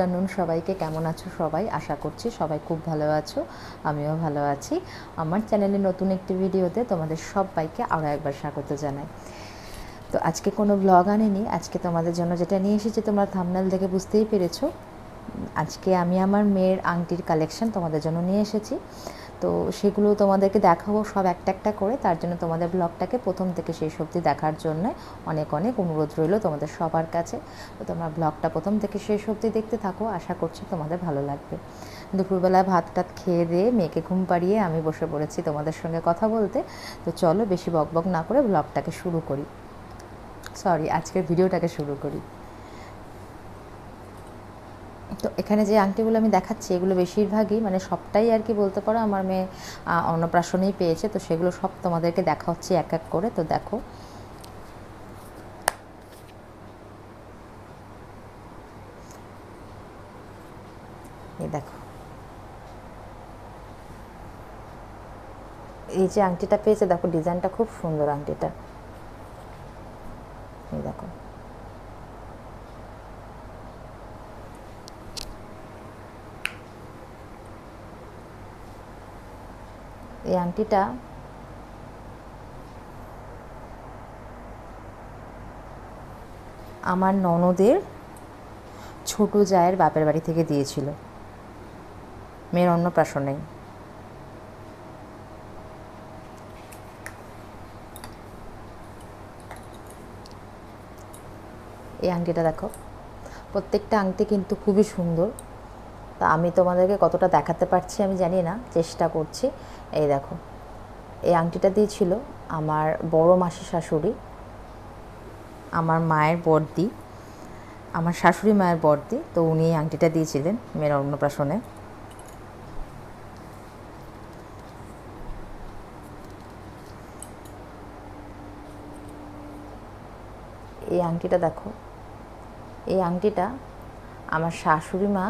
Afternoon সবাইকে কেমন আছো সবাই? আশা করছি সবাই খুব ভালো আছো, আমিও ভালো আছি। আমার চ্যানেলে নতুন একটি ভিডিওতে তোমাদের সবাইকে আরও একবার স্বাগত জানাই। তো আজকে কোনো ব্লগ আনিনি, আজকে তোমাদের জন্য যেটা নিয়ে এসেছি, তোমরা থামনাল দেখে বুঝতেই পেরেছ। আজকে আমি আমার মেয়ের আংটির কালেকশন তোমাদের জন্য নিয়ে এসেছি। তো সেগুলো তোমাদেরকে দেখাবো, সব একটা একটা করে। তার জন্য তোমাদের ব্লগটাকে প্রথম থেকে শেষ অবধি দেখার জন্য অনেক অনেক অনুরোধ রইল তোমাদের সবার কাছে। তো তোমরা ব্লগটা প্রথম থেকে শেষ অবধি দেখতে থাকো, আশা করছি তোমাদের ভালো লাগবে। দুপুরবেলা ভাত টাত খেয়ে দিয়ে মেয়েকে ঘুম পাড়িয়ে আমি বসে পড়েছি তোমাদের সঙ্গে কথা বলতে। তো চলো বেশি বকবক না করে ব্লগটাকে শুরু করি। সরি, আজকের ভিডিওটাকে শুরু করি। তো এখানে যে আংটিগুলো আমি দেখাচ্ছি, এগুলো বেশিরভাগই মানে সবটাই আর কি বলতে পারো আমার মেয়ে অন্নপ্রাশনেই পেয়েছে। তো সেগুলো সব তোমাদেরকে দেখা হচ্ছে এক এক করে। তো দেখো। এই দেখো। এই যে আংটিটা পেয়েছে, দেখো ডিজাইনটা খুব সুন্দর আংটিটা এই দেখো এই আংটিটা। আমার ননদের ছোট জায়ের বাপের বাড়ি থেকে দিয়েছিল। মেয়ের অন্নপ্রাশনে এই আংটিটা দেখো, প্রত্যেকটা আংটি কিন্তু খুবই সুন্দর। তা আমি তোমাদেরকে কতটা দেখাতে পারছি আমি জানি না, চেষ্টা করছি। এই দেখো, এই আংটিটা দিয়েছিল আমার বড় মাসি শাশুড়ি, আমার মায়ের বর্দি, আমার শাশুড়ি মায়ের বর্দি, তো উনি এই আংটিটা দিয়েছিলেন মেয়ের অন্নপ্রাশনে। এই আংটিটা দেখো, এই আংটিটা আমার শাশুড়ি মা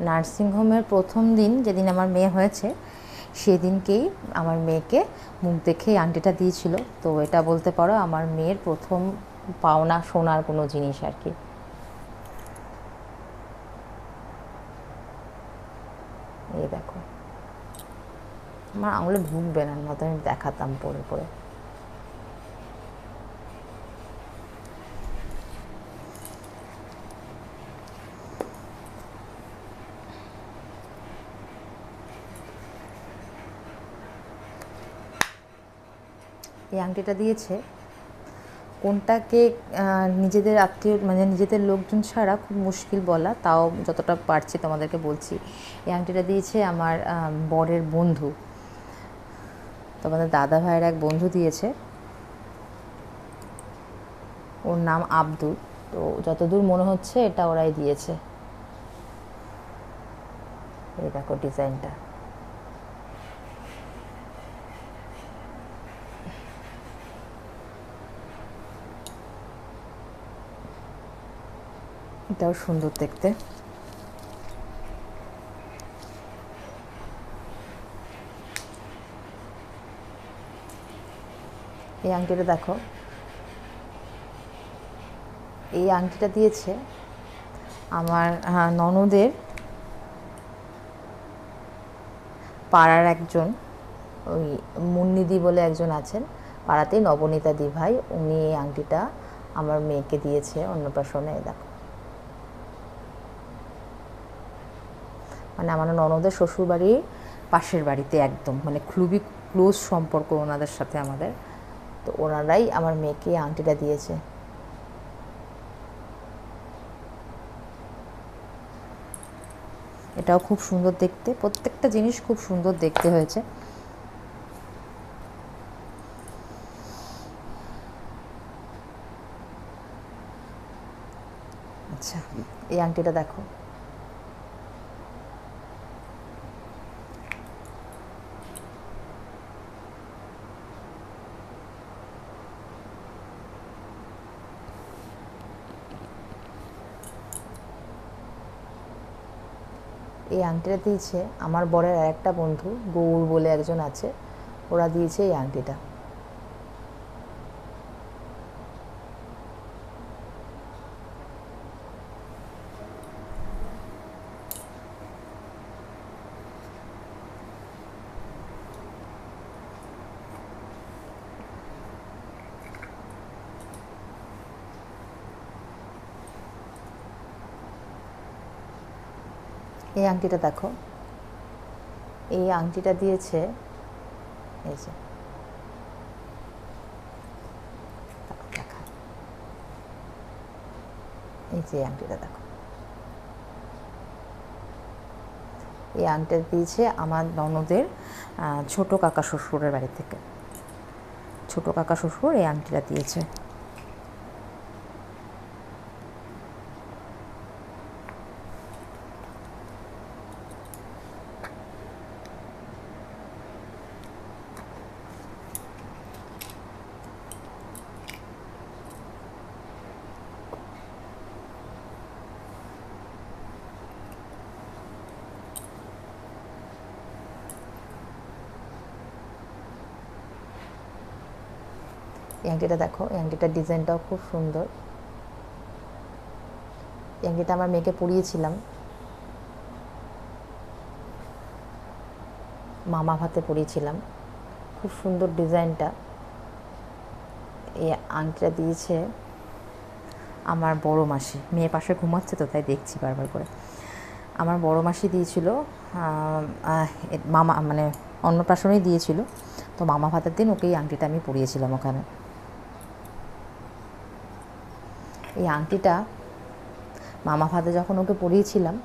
নার্সিংহোমের প্রথম দিন যেদিন আমার মেয়ে হয়েছে, সেদিনকেই আমার মেয়েকে মুখ দেখে আংটিটা দিয়েছিল। তো এটা বলতে পারো আমার মেয়ের প্রথম পাওনা সোনার কোনো জিনিস আর কি। এই দেখো। আমার আঙুলে ঢুকবে না নয়তো আমি দেখাতাম পরে পরে। এই আংটিটা দিয়েছে, কোনটাকে নিজেদের আত্মীয় মানে নিজেদের লোকজন ছাড়া খুব মুশকিল বলা, তাও যতটা পারছি তোমাদেরকে বলছি। এই আংটিটা দিয়েছে আমার বরের বন্ধু। তোমাদের দাদা ভাইয়ের এক বন্ধু দিয়েছে। ওর নাম আব্দুল। তো যতদূর মনে হচ্ছে এটা ওরাই দিয়েছে। এই দেখো ডিজাইনটা। এটাও সুন্দর দেখতে। এই আংটিটা দেখো। এই আংটিটা দিয়েছে আমার ননদের পাড়ার একজন, ওই মুন্নিদি বলে একজন আছেন, পাড়াতেই নবনীতা দি ভাই, উনি এই আংটিটা আমার মেয়েকে দিয়েছে অন্নপ্রাশনে, দেখো। মানে আমার ননদের শ্বশুরবাড়ির পাশের বাড়িতে একদম। মানে খুবই ক্লোজ সম্পর্ক ওনাদের সাথে আমাদের। তো ওনারাই আমার মেয়েকে আংটিটা দিয়েছে। এটাও খুব সুন্দর দেখতে। প্রত্যেকটা জিনিস খুব সুন্দর দেখতে হয়েছে। আচ্ছা এই আংটিটা দেখো। এই আংটিটা দিয়েছে। আমার বরের আরেকটা বন্ধু, গৌর বলে একজন আছে, ওরা দিয়েছে এই আংটিটা। এই আংটিটা দেখো। এই আংটিটা দিয়েছে, এই যে। এই যে আংটিটা দেখো। এই আংটিটা দিয়েছে আমার ননদের ছোট কাকা শ্বশুরের বাড়ি থেকে। ছোট কাকা শ্বশুর এই আংটিটা দিয়েছে। আংটিটা দেখো এই আংটিটার ডিজাইনটাও খুব সুন্দর। এই আমার মেয়েকে পরিয়েছিলাম। মামা ভাতে পরিয়েছিলাম। খুব সুন্দর ডিজাইনটা। এই আংটিটা দিয়েছে আমার বড় মাসি। মেয়ে পাশে ঘুমাচ্ছে তো, তাই দেখছি বারবার করে। আমার বড় মাসি দিয়েছিল মামা মানে অন্নপ্রাশনেই দিয়েছিল। তো মামা ভাতের দিন ওকে এই আংটিটা আমি পরিয়েছিলাম ওখানে। এই আংটিটা মামা ভাতে যখন ওকে পরিয়েছিলাম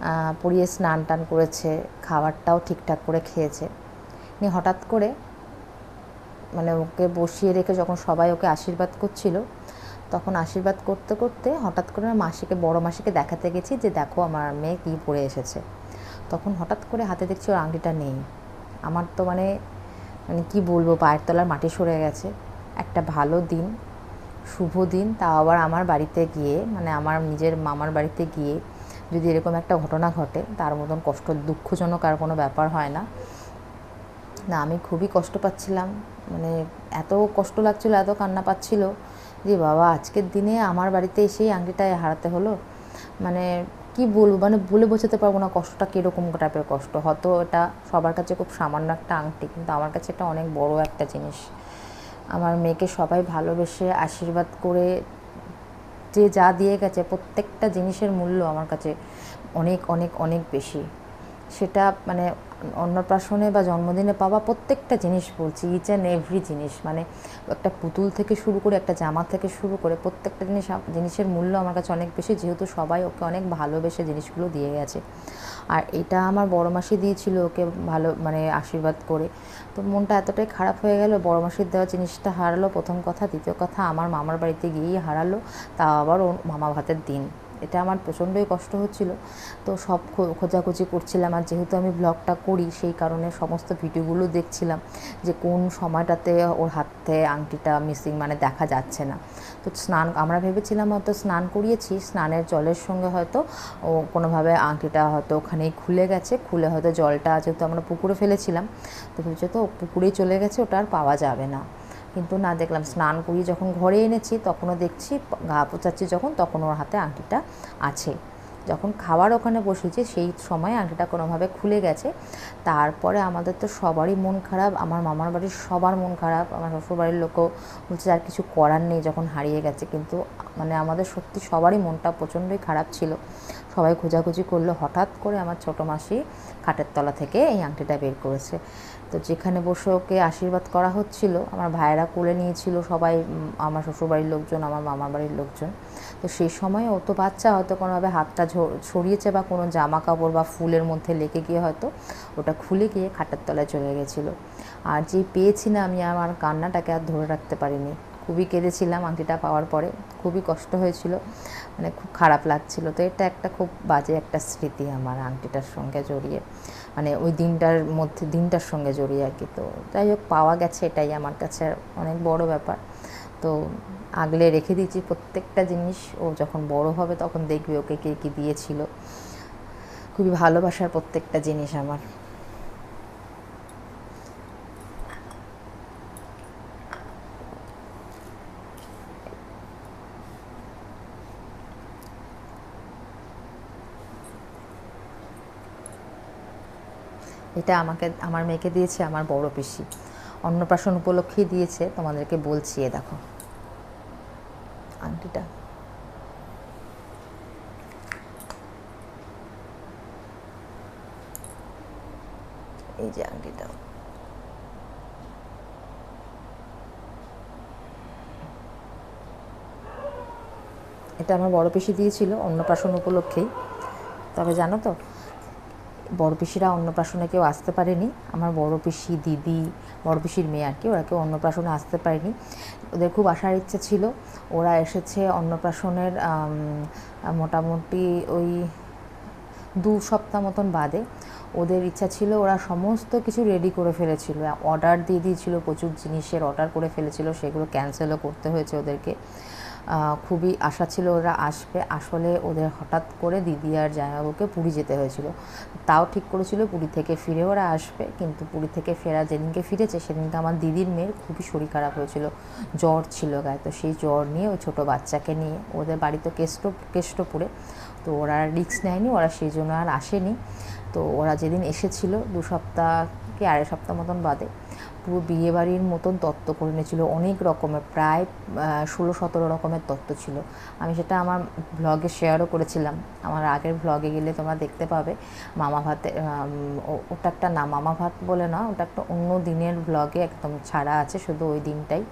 আহ, পরিয়ে স্নান টান করেছে খাবারটাও ঠিকঠাক করে খেয়েছে। নিয়ে হঠাৎ করে মানে ওকে বসিয়ে রেখে যখন সবাই ওকে আশীর্বাদ করছিল তখন আশীর্বাদ করতে করতে হঠাৎ করে মাসিকে বড় মাসিকে দেখাতে গেছি যে দেখো আমার মেয়ে কী পরে এসেছে। তখন হঠাৎ করে হাতে দেখছি ওর আংটিটা নেই। আমার তো মানে মানে কী বলব পায়ের তলার মাটি সরে গেছে। একটা ভালো দিন। শুভ দিন, তাও আবার আমার বাড়িতে গিয়ে মানে আমার নিজের মামার বাড়িতে গিয়ে যদি এরকম একটা ঘটনা ঘটে, তার মতন কষ্ট, দুঃখজনক আর কোনো ব্যাপার হয় না। না, আমি খুবই কষ্ট পাচ্ছিলাম মানে এত কষ্ট লাগছিল, এত কান্না পাচ্ছিল যে, বাবা, আজকের দিনে আমার বাড়িতে এসেই আংটিটা হারাতে হলো। মানে কি বলব মানে বলে বোঝাতে পারব না কষ্টটা কীরকম টাইপের কষ্ট। হয়তো এটা সবার কাছে খুব সামান্য একটা আংটি, কিন্তু আমার কাছে এটা অনেক বড় একটা জিনিস। আমার মেয়েকে সবাই ভালোবেসে আশীর্বাদ করে যে যা দিয়ে গেছে, প্রত্যেকটা জিনিসের মূল্য আমার কাছে অনেক অনেক অনেক বেশি। সেটা মানে অন্নপ্রাশনে বা জন্মদিনে পাওয়া প্রত্যেকটা জিনিস বলছি ইচ অ্যান্ড এভরি জিনিস। মানে একটা পুতুল থেকে শুরু করে, একটা জামা থেকে শুরু করে প্রত্যেকটা জিনিস জিনিসের মূল্য আমার কাছে অনেক বেশি, যেহেতু সবাই ওকে অনেক ভালোবেসে জিনিসগুলো দিয়ে গেছে। আর এটা আমার বড় মাসি দিয়েছিল ওকে ভালো মানে আশীর্বাদ করে। তো মনটা এতটাই খারাপ হয়ে গেল, বড় মাসির দেওয়া জিনিসটা হারালো, প্রথম কথা। দ্বিতীয় কথা, আমার মামার বাড়িতে গিয়েই হারালো তা আবার ওর মামা ভাতের দিন। এটা আমার প্রচণ্ডই কষ্ট হচ্ছিল। তো সব খোঁজাখুঁজি করছিলাম আর যেহেতু আমি ব্লগটা করি সেই কারণে সমস্ত ভিডিওগুলো দেখছিলাম যে কোন সময়টাতে ওর হাতে আংটিটা মিসিং মানে দেখা যাচ্ছে না। তো স্নান, আমরা ভেবেছিলাম হয়তো স্নান করিয়েছি, স্নানের জলের সঙ্গে হয়তো ও কোনোভাবে আংটিটা হয়তো ওখানেই খুলে গেছে, খুলে হয়তো জলটা যেহেতু আমরা পুকুরে ফেলেছিলাম। তো ভেবেছি তো পুকুরেই চলে গেছে, ওটা আর পাওয়া যাবে না। কিন্তু না দেখলাম। স্নান করিয়ে যখন ঘরে এনেছি, তখনও দেখছি, গা পোচাচ্ছি যখন, তখন ওর হাতে আংটিটা আছে। যখন খাবার ওখানে বসেছি, সেই সময় আংটিটা কোনোভাবে খুলে গেছে। তারপরে আমাদের তো সবারই মন খারাপ, আমার মামার বাড়ির সবার মন খারাপ, আমার শ্বশুর বাড়ির লোকও বলছে, আর কিছু করার নেই, যখন হারিয়ে গেছে। কিন্তু মানে আমাদের সত্যি সবারই মনটা প্রচণ্ডই খারাপ ছিল। সবাই খোঁজাখুঁজি করল, হঠাৎ করে আমার ছোটো মাসি খাটের তলা থেকে এই আংটিটা বের করেছে। তো যেখানে বসে ওকে আশীর্বাদ করা হচ্ছিল, আমার ভাইয়েরা কোলে নিয়েছিল সবাই আমার শ্বশুরবাড়ির লোকজন, আমার মামার বাড়ির লোকজন। তো সেই সময় ও তো বাচ্চা, হয়তো কোনোভাবে হাতটা ছড়িয়েছে বা কোনো জামা কাপড় বা ফুলের মধ্যে লেগে গিয়ে হয়তো ওটা খুলে গিয়ে খাটের তলায় চলে গেছিল। আর যে পেয়েছি না আমি, আমার কান্নাটাকে আর ধরে রাখতে পারিনি। খুবই কেঁদেছিলাম আংটিটা পাওয়ার পরে, খুবই কষ্ট হয়েছিল মানে খুব খারাপ লাগছিল। তো এটা একটা খুব বাজে একটা স্মৃতি আমার আংটিটার সঙ্গে জড়িয়ে। মানে ওই দিনটার মধ্যে, দিনটার সঙ্গে জড়িয়ে আর কি তো যাই হোক, পাওয়া গেছে এটাই আমার কাছে অনেক বড় ব্যাপার। তো আগলে রেখে দিয়েছি প্রত্যেকটা জিনিস। ও যখন বড় হবে তখন দেখবে ওকে কে কী দিয়েছিল। খুবই ভালোবাসার প্রত্যেকটা জিনিস আমার। এটা আমাকে, আমার মেয়েকে দিয়েছে, আমার বড় পিসি। অন্নপ্রাশন উপলক্ষেই দিয়েছে, তোমাদেরকে বলছি, এ দেখো। আংটিটা। এই যে আংটিটা। এটা আমার বড় পিসি দিয়েছিল অন্নপ্রাশন উপলক্ষেই। তবে জানো তো বড় পিসিরা অন্নপ্রাশনে কেউ আসতে পারেনি। আমার বড় পিসি, দিদি, বড় পিসির মেয়ে আর কি, ওরা কেউ অন্নপ্রাশনে আসতে পারেনি। ওদের খুব আসার ইচ্ছে ছিল। ওরা এসেছে অন্নপ্রাশনের মোটামুটি ওই দু সপ্তাহ মতন বাদে। ওদের ইচ্ছা ছিল ওরা সমস্ত কিছু রেডি করে ফেলেছিল। অর্ডার দিয়ে দিয়েছিল, প্রচুর জিনিসের অর্ডার করে ফেলেছিল, সেগুলো ক্যান্সেলও করতে হয়েছে ওদেরকে। খুবই আশা ছিল ওরা আসবে। আসলে ওদের হঠাৎ করে দিদি আর জামাইবাবুকে পুরী যেতে হয়েছিল। তাও ঠিক করেছিল পুরী থেকে ফিরে ওরা আসবে, কিন্তু পুরী থেকে ফেরা যেদিনকে ফিরেছে, সেদিনকে আমার দিদির মেয়ের খুবই শরীর খারাপ হয়েছিল। জ্বর ছিল গায়ে, তো সেই জ্বর নিয়ে ওই ছোটো বাচ্চাকে নিয়ে, ওদের বাড়ি তো কেষ্ট, কেষ্টপুরে, তো ওরা রিক্স নেয়নি, ওরা সেই জন্য আর আসেনি। তো ওরা যেদিন এসেছিল দু সপ্তাহ কি আড়াই সপ্তাহ মতন বাদে পুরো বিয়েবাড়ির মতন তত্ত্ব করে নিয়েছিল। অনেক রকমের, প্রায় ষোলো সতেরো রকমের তত্ত্ব ছিল। আমি সেটা আমার ব্লগে শেয়ারও করেছিলাম। আমার আগের ব্লগে গেলে তোমরা দেখতে পাবে। মামা ভাতে ওটা একটা না, মামা ভাত বলে না, ওটা একটা অন্য দিনের ব্লগে একদম ছাড়া আছে, শুধু ওই দিনটাই।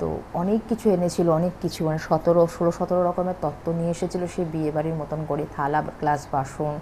তো অনেক কিছু এনেছিল, অনেক কিছু মানে সতেরো, ষোলো, সতেরো রকমের তত্ত্ব নিয়ে এসেছিল সে বিয়েবাড়ির মতন করে, থালা, গ্লাস, বাসন।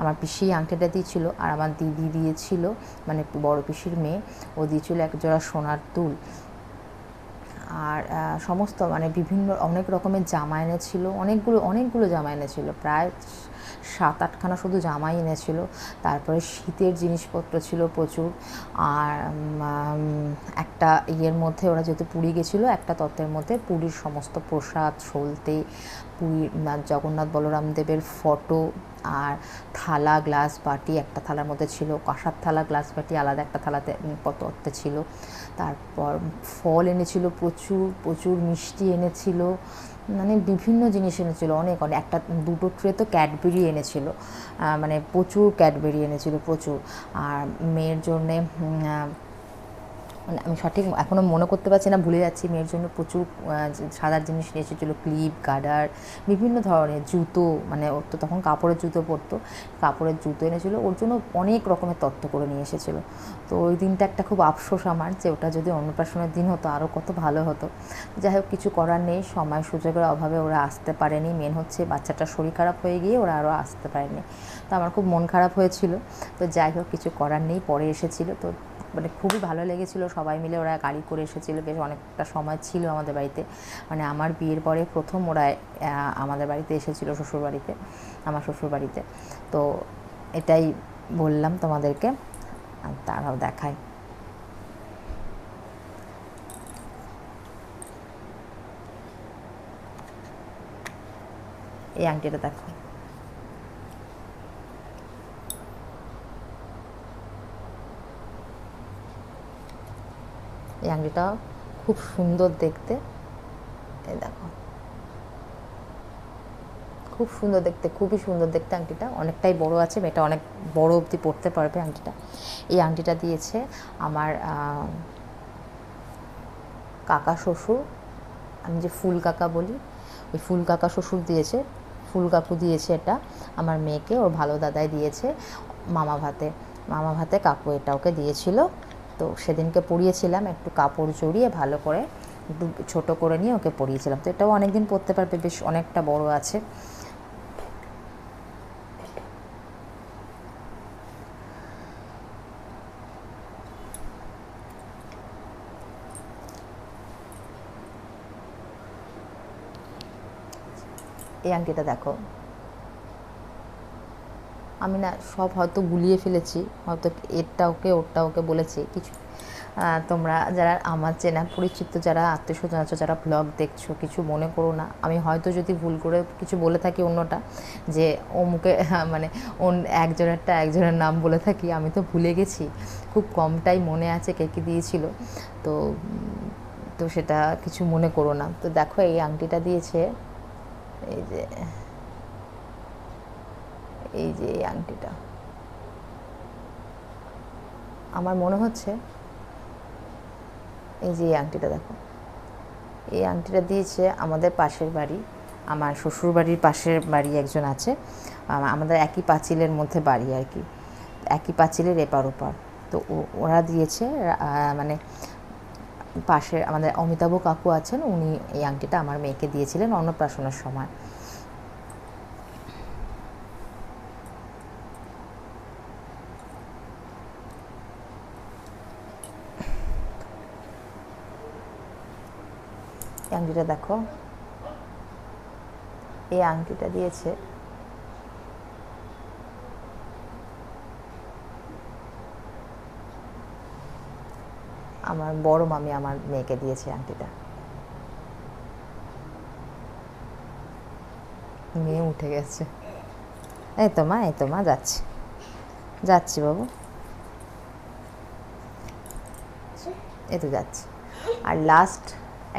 আমার পিসি আংটিটা দিয়েছিল আর আমার দিদি দিয়েছিল মানে বড় পিসির মেয়ে। ও দিয়েছিল এক জোড়া সোনার তুল। আর সমস্ত মানে বিভিন্ন অনেক রকমের জামা এনেছিল অনেকগুলো অনেকগুলো জামা এনেছিল প্রায় সাত আটখানা শুধু জামাই এনেছিল তারপরে শীতের জিনিসপত্র ছিল প্রচুর। আর একটা ইয়ের মধ্যে ওরা যেহেতু পুরী গেছিল, একটা তত্ত্বের মধ্যে পুরীর সমস্ত প্রসাদ, সলতে পুরী জগন্নাথ বলরাম দেবের ফটো আর থালা গ্লাস বাটি, একটা থালার মধ্যে ছিল কাঁসার থালা গ্লাস বাটি, আলাদা একটা থালাতে তত্ত্বে ছিল। তারপর ফল এনেছিল প্রচুর প্রচুর মিষ্টি এনেছিল মানে বিভিন্ন জিনিস এনেছিল, অনেক অনেক। একটা, দুটো ট্রে তো ক্যাডবেরি এনেছিল মানে প্রচুর ক্যাডবেরি এনেছিল, প্রচুর। আর মেয়ের জন্যে মানে আমি সঠিক এখনও মনে করতে পারছি না, ভুলে যাচ্ছি। মেয়ের জন্য প্রচুর সাদার জিনিস নিয়ে এসেছিল, ক্লিপ গার্ডার বিভিন্ন ধরনের জুতো মানে ওর তো তখন কাপড়ের জুতো পরতো, কাপড়ের জুতো এনেছিলো। ওর জন্য অনেক রকমের তত্ত্ব করে নিয়ে এসেছিল। তো ওই দিনটা একটা খুব আফসোস আমার যে ওটা যদি অন্নপ্রাশনের দিন হতো আরও কত ভালো হতো। যাই হোক, কিছু করার নেই, সময় সুযোগের অভাবে ওরা আসতে পারেনি। মেন হচ্ছে বাচ্চাটার শরীর খারাপ হয়ে গিয়ে ওরা আরও আসতে পারেনি। তো আমার খুব মন খারাপ হয়েছিল। তো যাই হোক, কিছু করার নেই, পরে এসেছিল। তো মানে খুবই ভালো লেগেছিলো। সবাই মিলে ওরা গাড়ি করে এসেছিল। বেশ অনেকটা সময় ছিল আমাদের বাড়িতে। মানে আমার বিয়ের পরে প্রথম ওরা আমাদের বাড়িতে এসেছিল শ্বশুরবাড়িতে, আমার শ্বশুরবাড়িতে। তো এটাই বললাম তোমাদেরকে। তারাও দেখায়। এই আংটিটা দেখো। এই আংটিটা খুব সুন্দর দেখতে। এই দেখো। খুব সুন্দর দেখতে, খুবই সুন্দর দেখতে আংটিটা। অনেকটাই বড় আছে, মেয়েটা অনেক বড় অবধি পড়তে পারবে আংটিটা। এই আংটিটা দিয়েছে আমার কাকা শ্বশুর। আমি যে ফুল কাকা বলি, ওই ফুল কাকা শ্বশুর দিয়েছে। ফুল কাকু দিয়েছে এটা আমার মেয়েকে, ওর ভালো দাদাই দিয়েছে। মামা ভাতে মামা ভাতে কাকু এটা ওকে দিয়েছিল। তো সেদিনকে পরিয়েছিলাম, একটু কাপড় জড়িয়ে ভালো করে একটু ছোটো করে নিয়ে ওকে পরিয়েছিলাম। তো এটাও অনেকদিন পরতে পারবে, বেশ অনেকটা বড় আছে। এই আংটিটা দেখো। আমি না সব হয়তো গুলিয়ে ফেলেছি, হয়তো এরটা ওকে, ওরটা ওকে বলেছি, কিছু। তোমরা যারা আমার চেনা পরিচিত, যারা আত্মীয় স্বজন আছো, যারা ব্লগ দেখছ, কিছু মনে করো না। আমি হয়তো যদি ভুল করে কিছু বলে থাকি অন্যটা, যে মুখে মানে অন, একজনেরটা একজনের নাম বলে থাকি, আমি তো ভুলে গেছি। খুব কমটাই মনে আছে কে কী দিয়েছিল। তো তো সেটা কিছু মনে করো না। তো দেখো, এই আংটিটা দিয়েছে, এই যে এই যে এই আংটিটা। আমার মনে হচ্ছে এই যে এই আংটিটা দেখো। এই আংটিটা দিয়েছে আমাদের পাশের বাড়ি, আমার শ্বশুর বাড়ির পাশের বাড়ি একজন আছে আমাদের একই পাঁচিলের মধ্যে বাড়ি আর কি, একই পাঁচিলের এপার ওপার। তো ওরা দিয়েছে মানে পাশে আমাদের অমিতাভ কাকু আছেন, উনি এই আংটিটা আমার মেয়েকে দিয়েছিলেন অন্নপ্রাশনের সময়। এই আংটিটা দেখো। এই আংটিটা দিয়েছে। আমার বড় মামি আমার মেয়েকে দিয়েছে আংটিটা। মেয়ে উঠে গেছে। এই তো মা, এই তো মা, যাচ্ছি। যাচ্ছি বাবু। এই তো যাচ্ছি। আর লাস্ট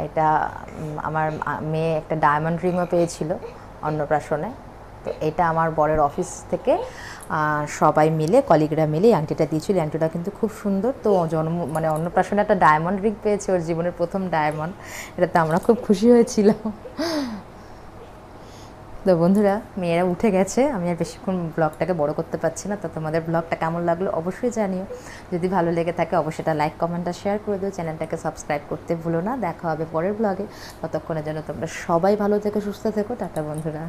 এটা আমার মেয়ে একটা ডায়মন্ড রিংও পেয়েছিল অন্নপ্রাশনে। তো এটা আমার বরের অফিস থেকে সবাই মিলে কলিগরা মিলে আংটিটা দিয়েছিল। আংটিটা কিন্তু খুব সুন্দর। তো জন্ম মানে অন্নপ্রাশনে একটা ডায়মন্ড রিং পেয়েছে ওর জীবনের প্রথম ডায়মন্ড এটাতে আমরা খুব খুশি হয়েছিলাম। তো বন্ধুরা, মেয়েরা উঠে গেছে। আমি আর বেশিক্ষণ ব্লগটাকে বড় করতে পারছি না। তো তোমাদের ব্লগটা কেমন লাগল অবশ্যই জানিও। যদি ভালো লেগে থাকে, অবশ্যই এটা লাইক কমেন্ট আর শেয়ার করে দিও। চ্যানেলটাকে সাবস্ক্রাইব করতে ভুলো না। দেখা হবে পরের ব্লগে। ততক্ষণের জন্য তোমরা সবাই ভালো থেকে, সুস্থ থেকো। টাটা বন্ধুরা।